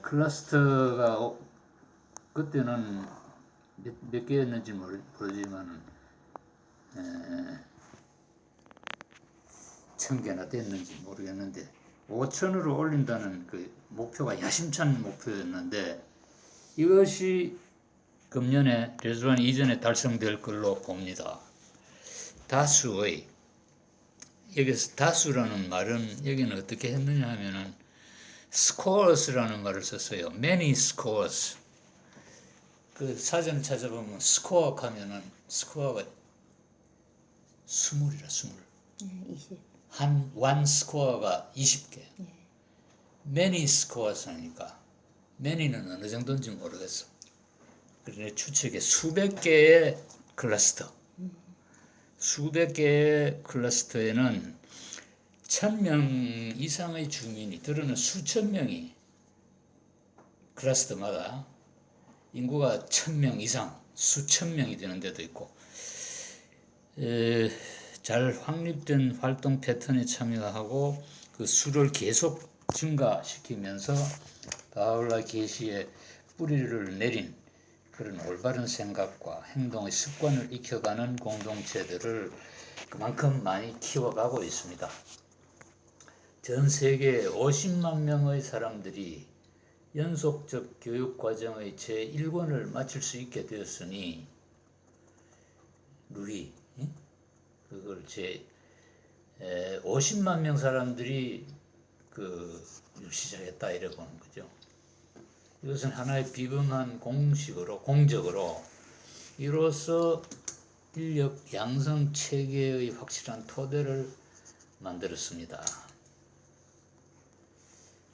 에, 클러스터가 어, 그때는 몇, 몇 개였는지 모르, 모르지만 천 개나 됐는지 모르겠는데 5천으로 올린다는 그 목표가 야심찬 목표였는데 이것이 금년에 레즈원 이전에 달성될 걸로 봅니다. 다수의 여기서 다수라는 말은 여기는 어떻게 했느냐 하면은 scores라는 말을 썼어요. many scores. 그 사전 찾아보면 스코어 하면은 스코어가 스물이라 스물. 네, 20. 한 one 스코어가 20개. 예. many scores 하니까 many는 어느 정도인지 모르겠어. 그런데 추측에 수백 개의 클러스터. 수백 개의 클러스터에는 천 명 이상의 주민이 들어는 수천 명이 클러스터마다 인구가 천 명 이상, 수천 명이 되는 데도 있고 에, 잘 확립된 활동 패턴에 참여하고 그 수를 계속 증가시키면서 바울라 계시의 뿌리를 내린 그런 올바른 생각과 행동의 습관을 익혀가는 공동체들을 그만큼 많이 키워가고 있습니다. 전 세계 50만 명의 사람들이 연속적 교육 과정의 제1권을 마칠 수 있게 되었으니 루이 예? 그걸 제 에, 50만 명 사람들이 그 시작했다 이래 보는 거죠. 이것은 하나의 비범한 공식으로 공적으로 이로써 인력 양성 체계의 확실한 토대를 만들었습니다.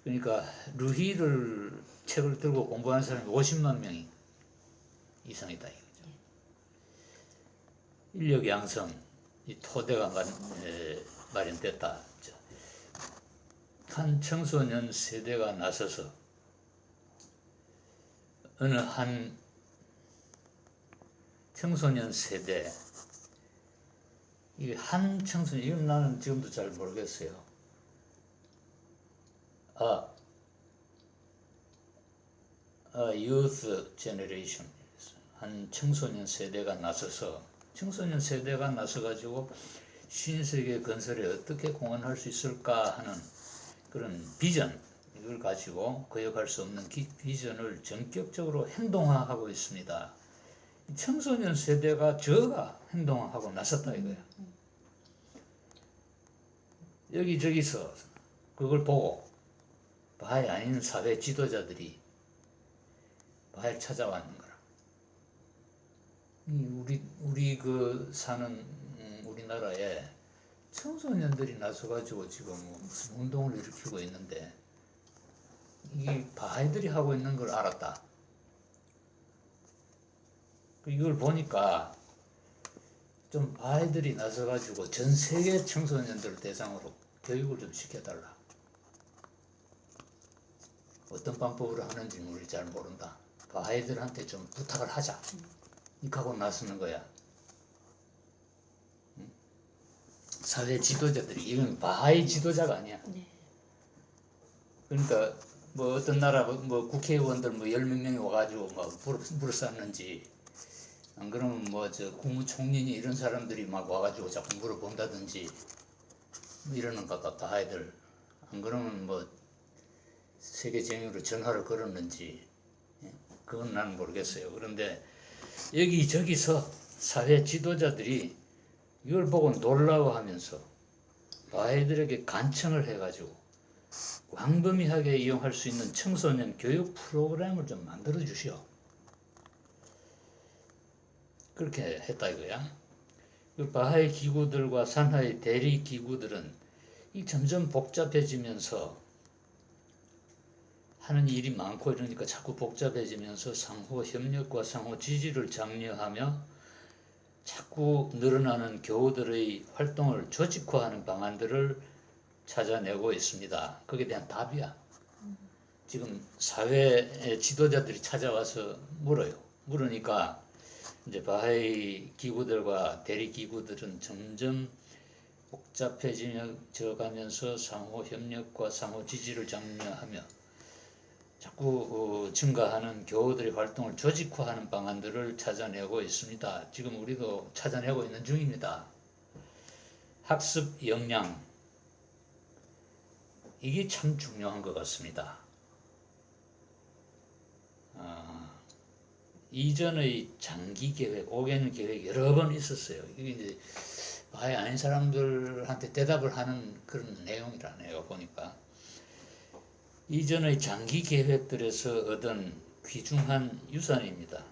그러니까 루히를 책을 들고 공부하는 사람이 50만 명이 이상이다 이거죠. 인력 양성 이 토대가 마, 에, 마련됐다. 한 청소년 세대가 나서서 어느 한 청소년 세대 이한 청소년 이건 나는 지금도 잘 모르겠어요. 아, 아 youth generation 한 청소년 세대가 나서서 청소년 세대가 나서 가지고 신세계 건설에 어떻게 공헌할 수 있을까 하는 그런 비전 이걸 가지고 거역할 수 없는 기, 비전을 전격적으로 행동화하고 있습니다. 청소년 세대가 저가 행동하고 나섰다 이거야. 여기저기서 그걸 보고 바하이 아닌 사회 지도자들이 바하이를 찾아왔는 거라. 우리 우리 그 사는 음, 우리나라에 청소년들이 나서가지고 지금 뭐 무슨 운동을 일으키고 있는데 이게 바하이들이 하고 있는 걸 알았다. 그 이걸 보니까 좀 바하이들이 나서가지고 전 세계 청소년들 대상으로 교육을 좀 시켜달라. 어떤 방법으로 하는지 우리 잘 모른다. 바하이들한테 좀 부탁을 하자. 이하고 나서는 거야. 사회 지도자들이 이건 바하이 지도자가 아니야. 네. 그러니까 뭐 어떤 나라 뭐 국회의원들 뭐 열 몇 명이 와가지고 막 물을, 물을 쌌는지 안 그러면 뭐 저 국무총리니 이런 사람들이 막 와가지고 자꾸 물어본다든지 뭐 이러는 것 같다 아이들 안 그러면 뭐 세계 정유로 전화를 걸었는지 예? 그건 난 모르겠어요 그런데 여기 저기서 사회 지도자들이 이걸 보고 놀라워하면서 아이들에게 간청을 해가지고 광범위하게 이용할 수 있는 청소년 교육 프로그램을 좀 만들어 주시오. 그렇게 했다 이거야. 그 바하의 기구들과 산하의 대리 기구들은 이 점점 복잡해지면서 하는 일이 많고 이러니까 자꾸 복잡해지면서 상호 협력과 상호 지지를 장려하며 자꾸 늘어나는 교우들의 활동을 조직화하는 방안들을 찾아내고 있습니다. 거기에 대한 답이야. 지금 사회 지도자들이 찾아와서 물어요. 물으니까 이제 바하이 기구들과 대리 기구들은 점점 복잡해져 가면서 상호 협력과 상호 지지를 장려하며 자꾸 어, 증가하는 교우들의 활동을 조직화하는 방안들을 찾아내고 있습니다. 지금 우리도 찾아내고 있는 중입니다. 학습 역량 이게 참 중요한 것 같습니다. 아, 이전의 장기 계획, 5개년 계획 여러 번 있었어요. 이게 이제 아예 아닌 사람들한테 대답을 하는 그런 내용이라네요. 보니까 이전의 장기 계획들에서 얻은 귀중한 유산입니다.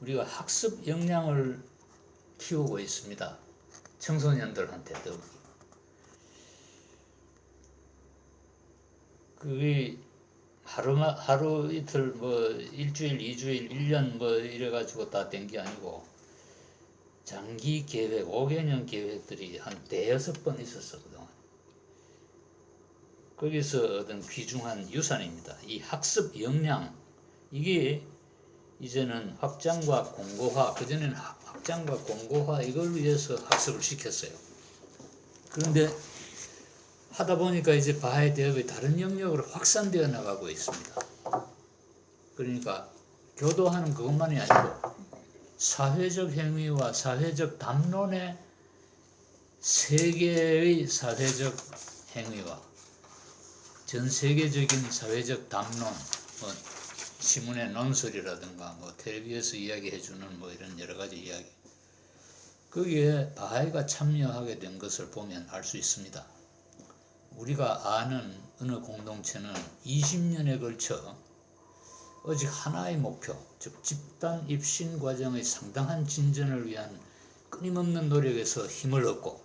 우리가 학습 역량을 키우고 있습니다. 청소년들한테도. 그게 하루마, 하루 이틀 뭐 일주일, 이주일, 일년 뭐 이래가지고 다 된 게 아니고 장기 계획, 5개년 계획들이 한 대여섯 번 있었어. 거기서 얻은 귀중한 유산입니다. 이 학습 역량 이게 이제는 확장과 공고화 그전에는 확- 확장과 공고화 이걸 위해서 학습을 시켰어요. 그런데 하다 보니까 이제 바하의 대업이 다른 영역으로 확산되어 나가고 있습니다. 그러니까 교도하는 그것만이 아니고 사회적 행위와 사회적 담론의 세계의 사회적 행위와 전 세계적인 사회적 담론, 뭐 신문의 논설이라든가 뭐 텔레비에서 이야기해주는 뭐 이런 여러 가지 이야기 거기에 바하이가 참여하게 된 것을 보면 알 수 있습니다. 우리가 아는 어느 공동체는 20년에 걸쳐 오직 하나의 목표, 즉 집단 입신 과정의 상당한 진전을 위한 끊임없는 노력에서 힘을 얻고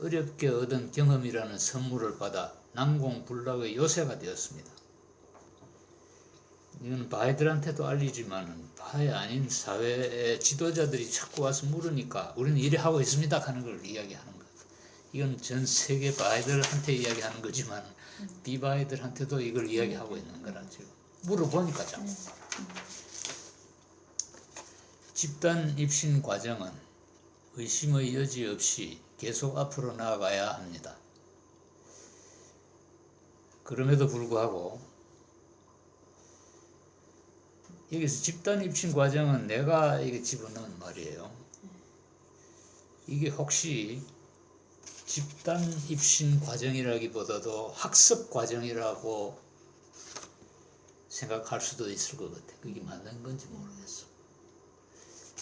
어렵게 얻은 경험이라는 선물을 받아 난공불락의 요새가 되었습니다. 이건 바이들한테도 알리지만 바이 아닌 사회의 지도자들이 자꾸 와서 물으니까 우리는 이래 하고 있습니다 하는 걸 이야기하는 것. 이건 전 세계 바이들한테 이야기하는 거지만 비바이들한테도 이걸 이야기하고 있는 거라 지금 물어보니까 자꾸. 집단 입신 과정은 의심의 여지 없이 계속 앞으로 나아가야 합니다. 그럼에도 불구하고 여기서 집단 입신 과정은 내가 이게 집어넣은 말이에요. 이게 혹시 집단 입신 과정이라기보다도 학습 과정이라고 생각할 수도 있을 것 같아. 그게 맞는 건지 모르겠어.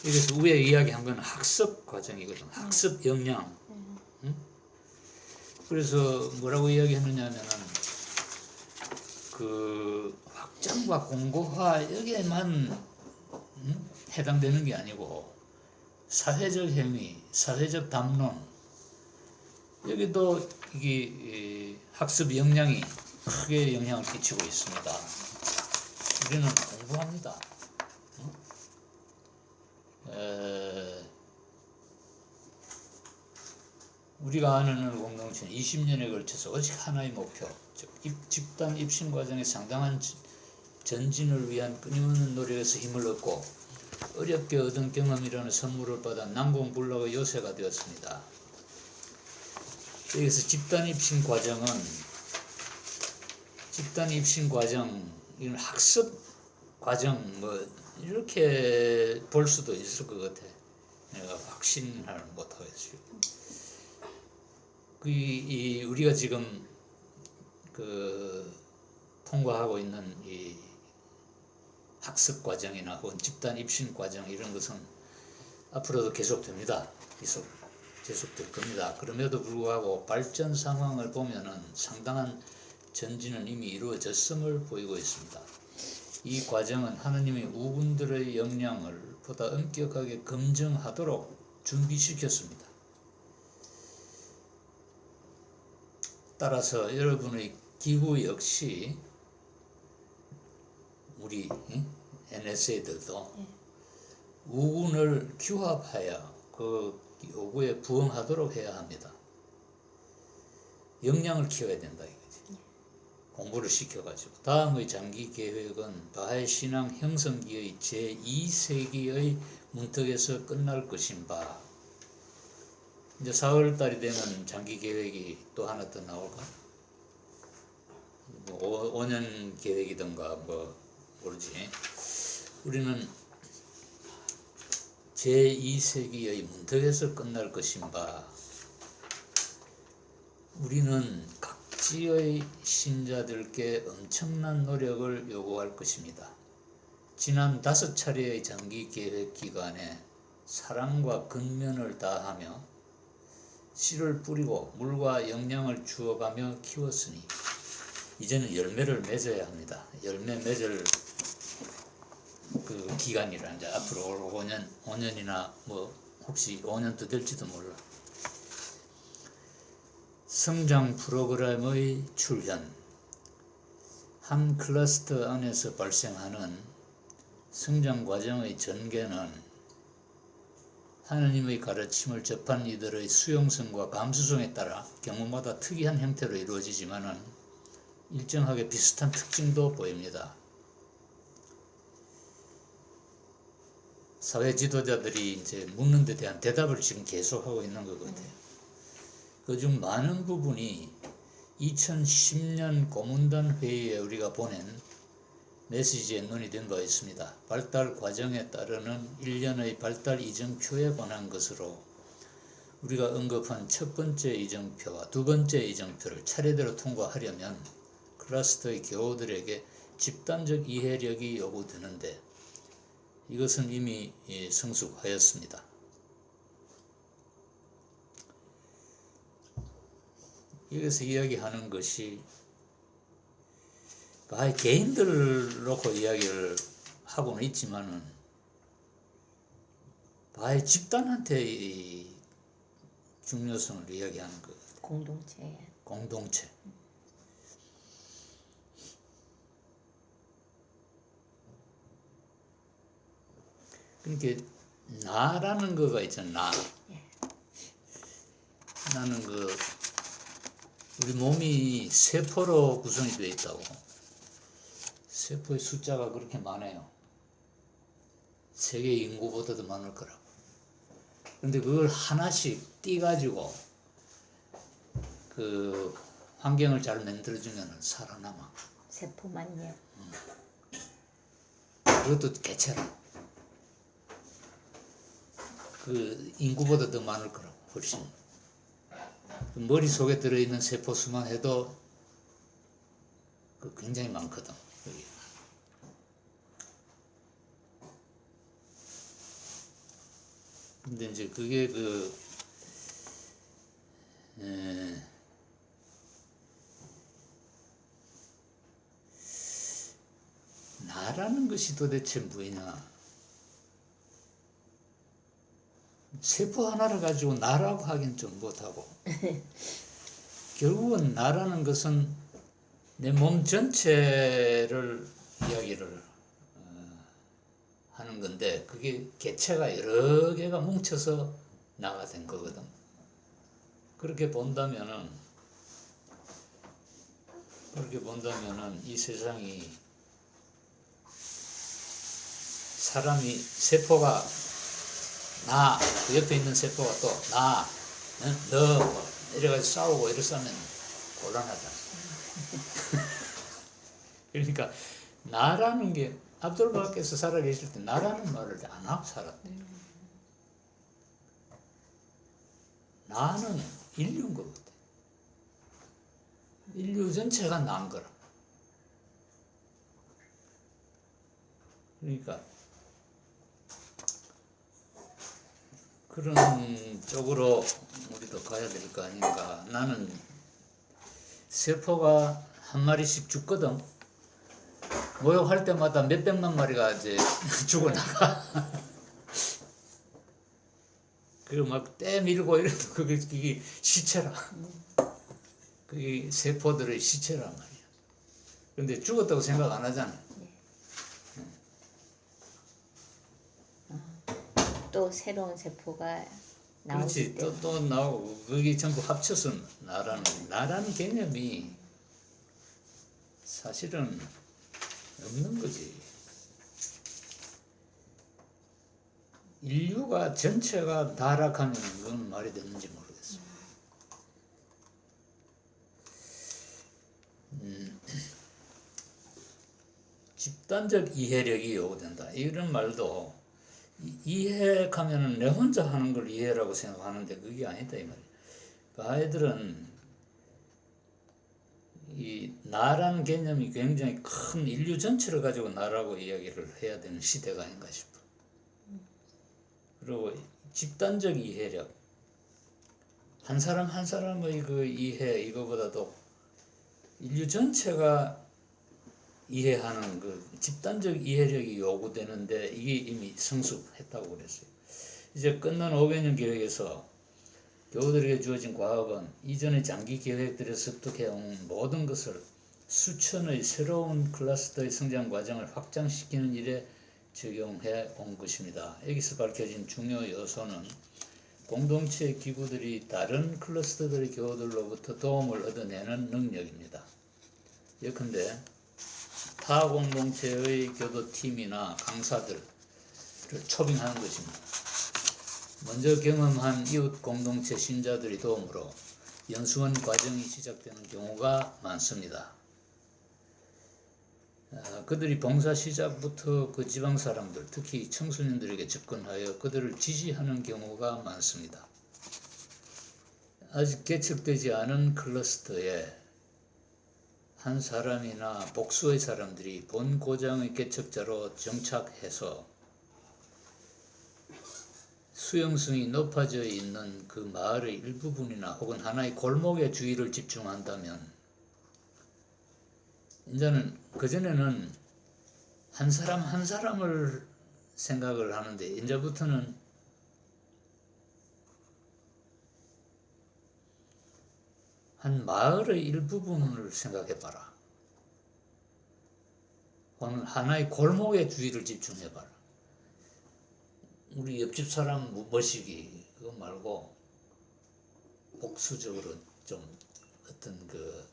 여기서 위에 이야기한 건 학습 과정이거든. 학습 역량. 응? 그래서 뭐라고 이야기했느냐 하면은 그 확장과 공고화 여기에만 응? 해당되는 게 아니고 사회적 행위, 사회적 담론 여기도 이게 이, 학습 역량이 크게 영향을 끼치고 있습니다. 우리는 공부합니다. 응? 에, 우리가 아는 어느 공동체는 20년에 걸쳐서 오직 하나의 목표, 즉 입- 집단 입신 과정의 상당한 지- 전진을 위한 끊임없는 노력에서 힘을 얻고 어렵게 얻은 경험이라는 선물을 받아 난공불락의 요새가 되었습니다. 여기서 집단 입신 과정은 집단 입신 과정, 이건 학습 과정 뭐 이렇게 볼 수도 있을 것 같아. 내가 확신을 못하겠어요. 그, 이, 우리가 지금 그 통과하고 있는 이 학습 과정이나 혹은 집단 입신 과정 이런 것은 앞으로도 계속됩니다. 계속 계속될 겁니다. 그럼에도 불구하고 발전 상황을 보면은 상당한 전진은 이미 이루어졌음을 보이고 있습니다. 이 과정은 하나님의 우군들의 역량을 보다 엄격하게 검증하도록 준비시켰습니다. 따라서 여러분의 기구 역시 우리 NSA들도 우군을 규합하여 그 요구에 부응하도록 해야 합니다. 역량을 키워야 된다 이거지. 공부를 시켜가지고 다음의 장기 계획은 바하의 신앙 형성기의 제 2세기의 문턱에서 끝날 것인 바. 이제 4월 달이 되면 장기 계획이 또 하나 더 나올까? 뭐 5, 년 계획이든가 뭐 모르지. 우리는 제2세기의 문턱에서 끝날 것인가? 우리는 각지의 신자들께 엄청난 노력을 요구할 것입니다. 지난 다섯 차례의 장기 계획 기간에 사랑과 근면을 다하며 씨를 뿌리고 물과 영양을 주어가며 키웠으니 이제는 열매를 맺어야 합니다. 열매 맺을 그 기간이라 이제 앞으로 올 5년, 5년이나 뭐 혹시 5년도 될지도 몰라. 성장 프로그램의 출현 한 클러스터 안에서 발생하는 성장 과정의 전개는 하나님의 가르침을 접한 이들의 수용성과 감수성에 따라 경우마다 특이한 형태로 이루어지지만은 일정하게 비슷한 특징도 보입니다. 사회 지도자들이 이제 묻는 데 대한 대답을 지금 계속하고 있는 것 같아요. 그중 많은 부분이 2010년 고문단 회의에 우리가 보낸 메시지에 논의된 바 있습니다. 발달 과정에 따르는 일련의 발달 이정표에 관한 것으로 우리가 언급한 첫 번째 이정표와 두 번째 이정표를 차례대로 통과하려면 클러스터의 교우들에게 집단적 이해력이 요구되는데 이것은 이미 예, 성숙하였습니다. 여기서 이야기하는 것이 바의 개인들을 놓고 이야기를 하고는 있지만은 바의 집단한테 이 중요성을 이야기하는 것 공동체. 공동체. 그러니까 나라는 거가 있잖아. 나. 나는 그 우리 몸이 세포로 구성이 되어 있다고. 세포의 숫자가 그렇게 많아요. 세계 인구보다도 많을 거라고. 근데 그걸 하나씩 띄가지고 그 환경을 잘 만들어주면 살아남아. 세포만요. 그것도 개체라. 그 인구보다 더 많을 거라고 훨씬. 그 머릿속에 들어있는 세포 수만 해도 그 굉장히 많거든. 여기. 근데 이제 그게 그 에, 나라는 것이 도대체 뭐냐? 세포 하나를 가지고 나라고 하긴 좀 못하고 결국은 나라는 것은 내 몸 전체를 이야기를 어, 하는 건데 그게 개체가 여러 개가 뭉쳐서 나가 된 거거든. 그렇게 본다면은 그렇게 본다면은 이 세상이 사람이 세포가 나, 그 옆에 있는 세포가 또 나, 응? 너, 뭐 이래가지고 싸우고 이랬으면 곤란하다. 그러니까 나라는 게 압돌바께서 살아계실 때 나라는 말을 안 하고 살았대. 나는 인류인 것 같아. 인류 전체가 난 거라. 그러니까 그런 쪽으로 우리도 가야 될 거 아닌가. 나는 세포가 한 마리씩 죽거든. 모욕할 때마다 몇백만 마리가 이제 죽어나가. 그리고 막 떼밀고 이래도 그게, 그게 시체라. 그게 세포들의 시체란 말이야. 근데 죽었다고 생각 안 하잖아. 또 새로운 세포가 그렇지 때또또 나오고 그게 전부 합쳐서 나라는 나라는 개념이 사실은 없는 거지. 인류가 전체가 타락하면 그건 말이 되는지 모르겠어. 음, 집단적 이해력이 요구된다. 이런 말도 이- 이해하면은 내 혼자 하는 걸 이해라고 생각하는데 그게 아니다 이 말이야. 그 아이들은 이 나라는 개념이 굉장히 큰 인류 전체를 가지고 나라고 이야기를 해야 되는 시대가 아닌가 싶어. 그리고 집단적 이해력, 한 사람 한 사람의 그 이해 이거보다도 인류 전체가 이해하는 그 집단적 이해력이 요구되는데 이게 이미 성숙했다고 그랬어요. 이제 끝난 5개년 계획에서 교우들에게 주어진 과업은 이전의 장기 계획들에 습득해온 모든 것을 수천의 새로운 클러스터의 성장 과정을 확장시키는 일에 적용해 온 것입니다. 여기서 밝혀진 중요 요소는 공동체 기구들이 다른 클러스터들의 교우들로부터 도움을 얻어내는 능력입니다. 예컨대 타 공동체의 교도팀이나 강사들을 초빙하는 것입니다. 먼저 경험한 이웃 공동체 신자들의 도움으로 연수원 과정이 시작되는 경우가 많습니다. 아, 그들이 봉사 시작부터 그 지방 사람들, 특히 청소년들에게 접근하여 그들을 지지하는 경우가 많습니다. 아직 개척되지 않은 클러스터에 한 사람이나 복수의 사람들이 본 고장의 개척자로 정착해서 수용성이 높아져 있는 그 마을의 일부분이나 혹은 하나의 골목의 주의를 집중한다면 이제는 그전에는 한 사람 한 사람을 생각을 하는데 이제부터는 한 마을의 일부분을 생각해 봐라. 오늘 하나의 골목의 주의를 집중해 봐라. 우리 옆집 사람 멋이기 그거 말고 복수적으로 좀 어떤 그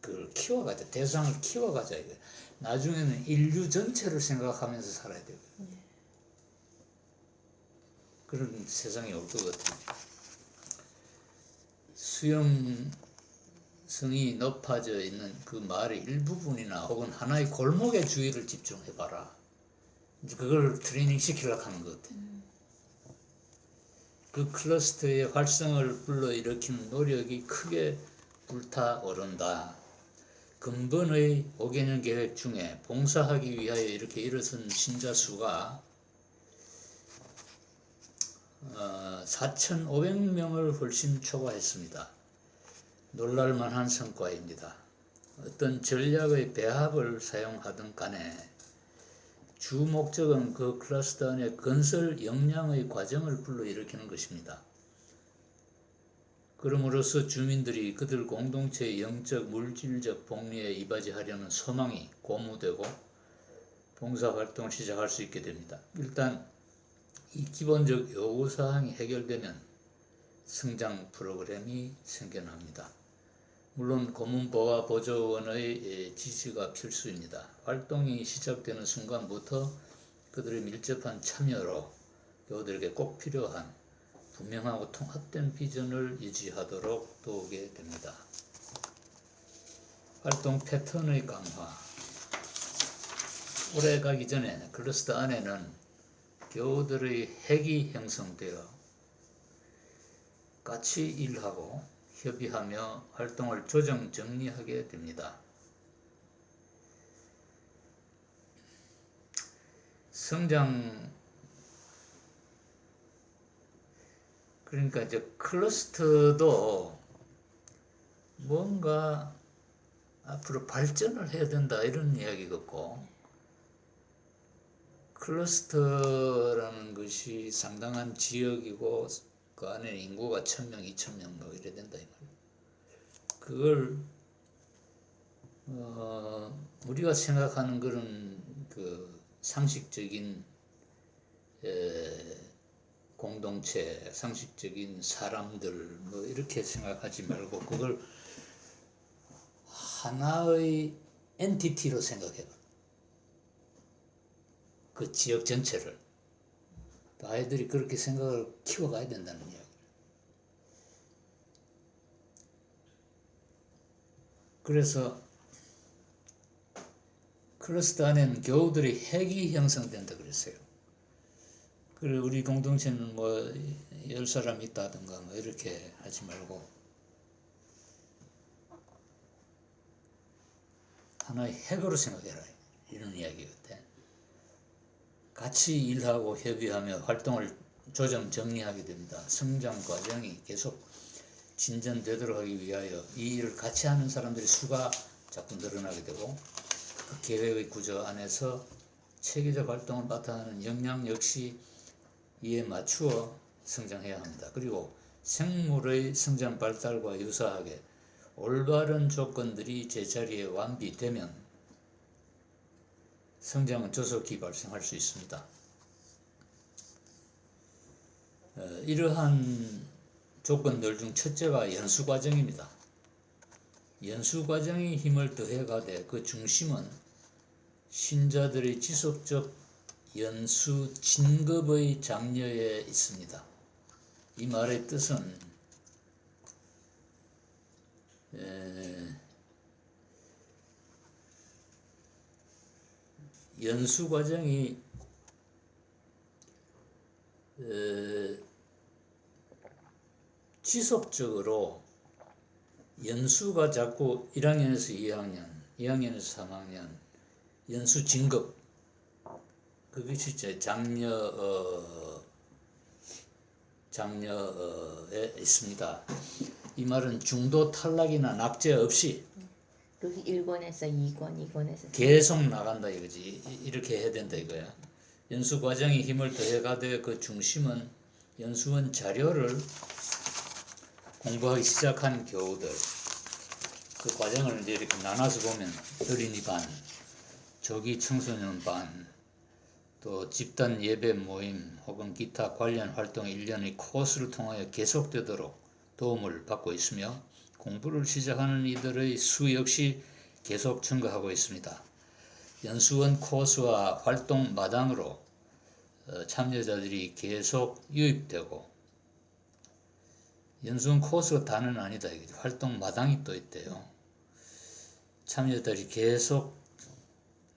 그걸 키워가자 대상을 키워가자 이거 나중에는 인류 전체를 생각하면서 살아야 되고 그런 세상이 올 것 같아요. 수용성이 높아져 있는 그 마을의 일부분이나 혹은 하나의 골목의 주의를 집중해봐라. 그걸 트레이닝 시키려고 하는 것 같아. 그 클러스터의 활성을 불러일으키는 노력이 크게 불타오른다. 근본의 5개년 계획 중에 봉사하기 위하여 이렇게 일어선 신자 수가 어, 4,500명을 훨씬 초과했습니다. 놀랄만한 성과입니다. 어떤 전략의 배합을 사용하든 간에 주 목적은 그 클러스터 안에 건설 역량의 과정을 불러일으키는 것입니다. 그럼으로써 주민들이 그들 공동체의 영적, 물질적 복리에 이바지하려는 소망이 고무되고 봉사활동을 시작할 수 있게 됩니다. 일단 이 기본적 요구사항이 해결되면 성장 프로그램이 생겨납니다. 물론 고문보와 보조원의 지시가 필수입니다. 활동이 시작되는 순간부터 그들의 밀접한 참여로 교우들에게 꼭 필요한 분명하고 통합된 비전을 유지하도록 도우게 됩니다. 활동 패턴의 강화 오래 가기 전에 클러스터 안에는 교우들의 핵이 형성되어 같이 일하고 협의하며 활동을 조정 정리하게 됩니다. 성장 그러니까 이제 클러스터도 뭔가 앞으로 발전을 해야 된다 이런 이야기 같고 클러스터라는 것이 상당한 지역이고 그 안에 인구가 천명, 이천명 뭐 이래 된다 이 말이야. 그걸 어, 우리가 생각하는 그런 그 상식적인 에, 공동체, 상식적인 사람들 뭐 이렇게 생각하지 말고 그걸 하나의 엔티티로 생각해봐. 그 지역 전체를 아이들이 그렇게 생각을 키워가야 된다는 이야기. 그래서 클러스터 안에는 교우들의 핵이 형성된다 그랬어요. 그리고 우리 공동체는 뭐 열 사람 있다든가 뭐 이렇게 하지 말고 하나의 핵으로 생각해라 이런 이야기거든. 같이 일하고 협의하며 활동을 조정 정리하게 됩니다. 성장 과정이 계속 진전되도록 하기 위하여 이 일을 같이 하는 사람들의 수가 자꾸 늘어나게 되고 그 계획의 구조 안에서 체계적 활동을 바탕하는 역량 역시 이에 맞추어 성장해야 합니다. 그리고 생물의 성장 발달과 유사하게 올바른 조건들이 제자리에 완비되면 성장은 조속히 발생할 수 있습니다. 어, 이러한 조건들 중 첫째가 연수 과정입니다. 연수 과정이 힘을 더해가되 그 중심은 신자들의 지속적 연수 진급의 장려에 있습니다. 이 말의 뜻은 에, 연수 과정이 에, 지속적으로 연수가 자꾸 1학년에서 2학년, 2학년에서 3학년 연수 진급 그것이 제 장려 어, 장려에 있습니다. 이 말은 중도 탈락이나 낙제 없이 그리고 1권에서 2권, 2권에서 계속 나간다 이거지. 이- 이렇게 해야 된다 이거야. 연수 과정이 힘을 더해가되 그 중심은 연수원 자료를 공부하기 시작한 교우들 그 과정을 이제 이렇게 나눠서 보면 어린이 반, 조기 청소년 반, 또 집단 예배 모임 혹은 기타 관련 활동 일련의 코스를 통하여 계속되도록 도움을 받고 있으며 공부를 시작하는 이들의 수 역시 계속 증가하고 있습니다. 연수원 코스와 활동 마당으로 어, 참여자들이 계속 유입되고 연수원 코스가 다는 아니다. 활동 마당이 또 있대요. 참여자들이 계속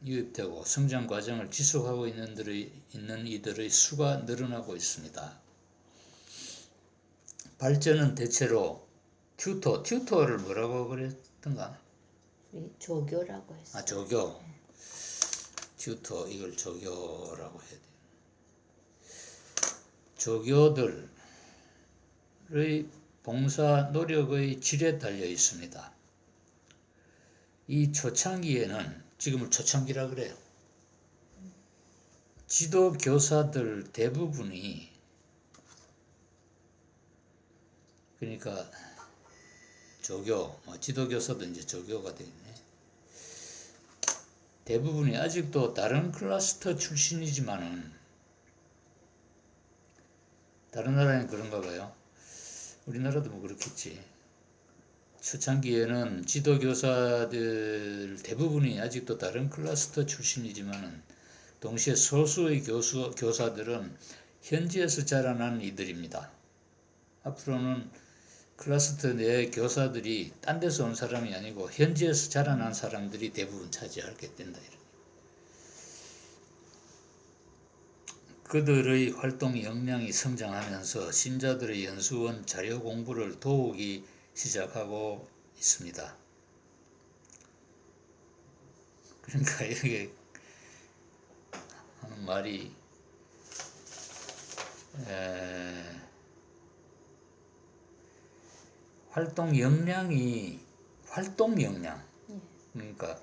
유입되고 성장 과정을 지속하고 있는, 들의, 있는 이들의 수가 늘어나고 있습니다. 발전은 대체로 튜터, 튜터를 뭐라고 그랬던가? 우리 조교라고 했어요. 아 조교 튜터 이걸 조교라고 해야 돼. 조교들의 봉사 노력의 질에 달려 있습니다. 이 초창기에는 지금을 초창기라 그래요. 지도 교사들 대부분이 그러니까 조교, 뭐 지도 교사도 이제 조교가 되겠네. 대부분이 아직도 다른 클러스터 출신이지만은 다른 나라는 그런가 봐요. 우리나라도 뭐 그렇겠지. 초창기에는 지도교사들 대부분이 아직도 다른 클러스터 출신이지만은 동시에 소수의 교수, 교사들은 현지에서 자라난 이들입니다. 앞으로는 클러스터 내 교사들이 딴 데서 온 사람이 아니고 현지에서 자라난 사람들이 대부분 차지하게 된다. 그들의 활동 역량이 성장하면서 신자들의 연수원 자료 공부를 도우기 시작하고 있습니다. 그러니까 이게 하는 말이 에, 활동 역량이 활동 역량. 그러니까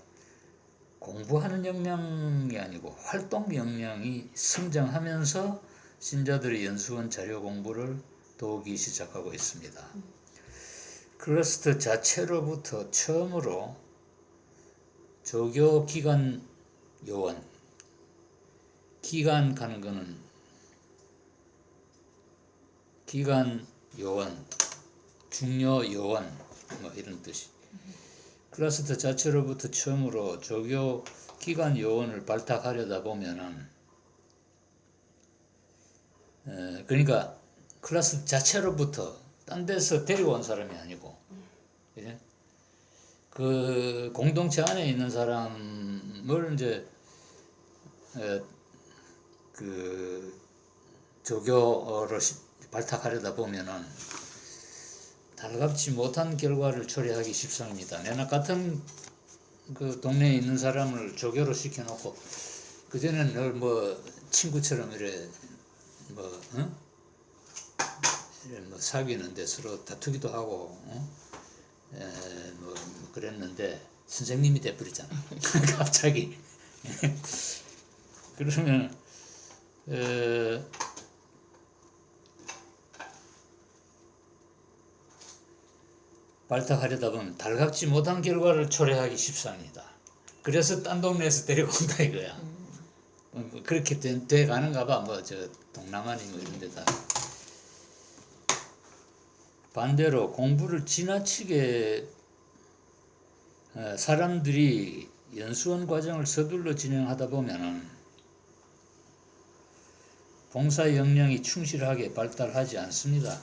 공부하는 역량이 아니고 활동 역량이 성장하면서 신자들의 연수원 자료 공부를 도우기 시작하고 있습니다. 클러스터 자체로부터 처음으로 조교 기간 요원 기간 가는 거는 기간 요원 중요 요원 뭐 이런 뜻이 클러스터 자체로부터 처음으로 조교 기간 요원을 발탁하려다 보면은 에, 그러니까 클래스 자체로부터 딴 데서 데리고 온 사람이 아니고 그죠? 그 공동체 안에 있는 사람 뭘 이제 에, 그 조교로 시- 발탁하려다 보면은 달갑지 못한 결과를 초래하기 십상입니다. 내나 같은 그 동네에 있는 사람을 조교로 시켜놓고 그 전에는 늘뭐 친구처럼 이래 뭐 응? 이래 뭐 사귀는데 서로 다투기도 하고 어? 에, 뭐 그랬는데 선생님이 돼버리잖아 갑자기 그러면 에, 발탁하려다 보면 달갑지 못한 결과를 초래하기 십상이다. 그래서 딴 동네에서 데려온다 이거야. 뭐, 뭐 그렇게 돼, 돼 가는가 봐. 뭐 저 동남아니 뭐 이런 데다. 반대로 공부를 지나치게 어, 사람들이 연수원 과정을 서둘러 진행하다 보면은 봉사 역량이 충실하게 발달하지 않습니다.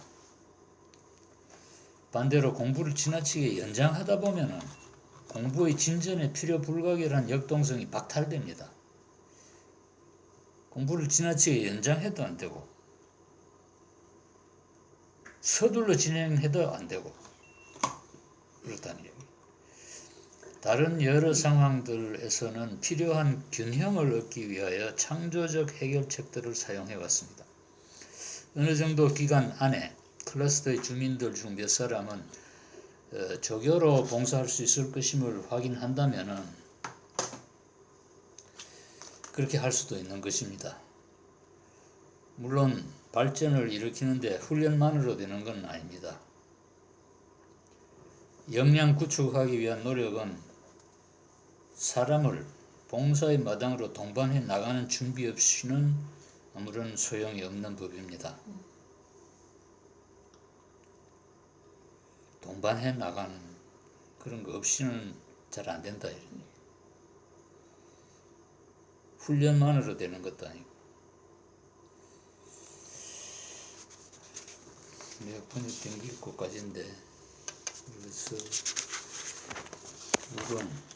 반대로 공부를 지나치게 연장하다 보면은 공부의 진전에 필요 불가결한 역동성이 박탈됩니다. 공부를 지나치게 연장해도 안 되고 서둘러 진행해도 안 되고 그렇다는 얘기. 다른 여러 상황들에서는 필요한 균형을 얻기 위하여 창조적 해결책들을 사용해 왔습니다. 어느 정도 기간 안에 클러스터의 주민들 중 몇 사람은 어, 조교로 봉사할 수 있을 것임을 확인한다면은 그렇게 할 수도 있는 것입니다. 물론 발전을 일으키는데 훈련만으로 되는 건 아닙니다. 역량 구축하기 위한 노력은 사람을 봉사의 마당으로 동반해 나가는 준비 없이는 아무런 소용이 없는 법입니다. 동반해 나가는 그런 거 없이는 잘 안 된다. 훈련만으로 되는 것도 아니고. 내가 번역된 게 것까지인데 그래서 이건